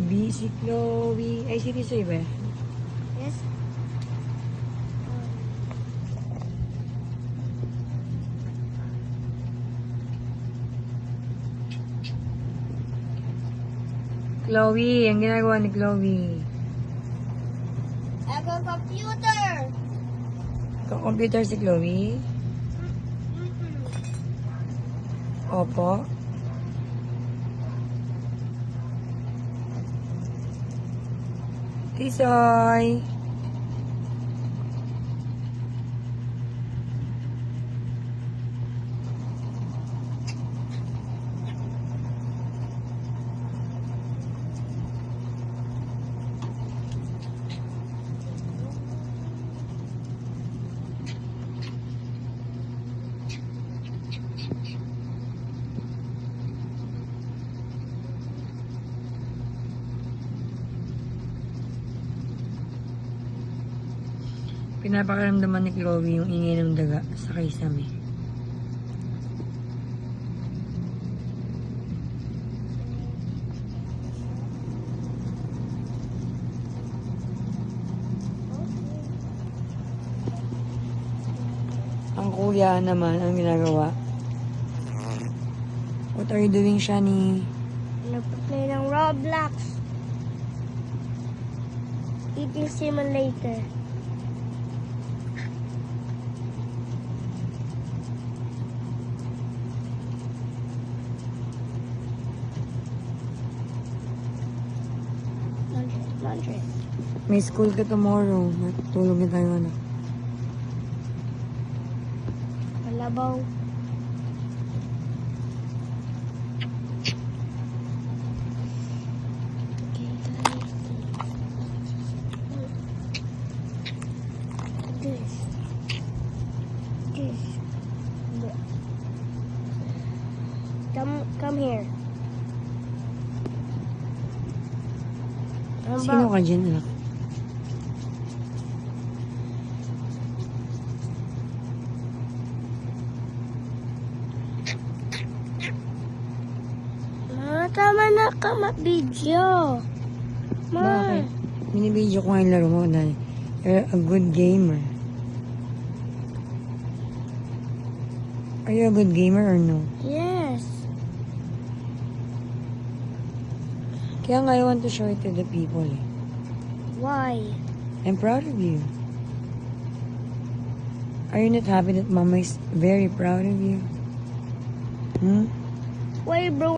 B, si Chloe. Ay, si Tisoy ba? Yes. Chloe, ang ginagawa ni Chloe. Ako computer. Computer si Chloe. Opo. Tisoy. Pinapakaramdaman ni Chloe yung ingay ng daga sa kaisame. Ang kuya naman ang ginagawa. What are you doing, Shani? Nagpa-play ng Roblox. Eating simulator. Laundry. May school ka tomorrow. Matulog na tayo, anak. Malabaw. This. This. The- Come, come here. Sino ka dyan, anak? Ma, tama na ka ma-video. Ma. Bakit? Binibidyo ko nga yung laro mo na you're a good gamer. Are you a good gamer or no? Yes. Kaya nga I want to show it to the people. Eh. Why? I'm proud of you. Are you not happy that Mama is very proud of you? Hmm? Why, bro?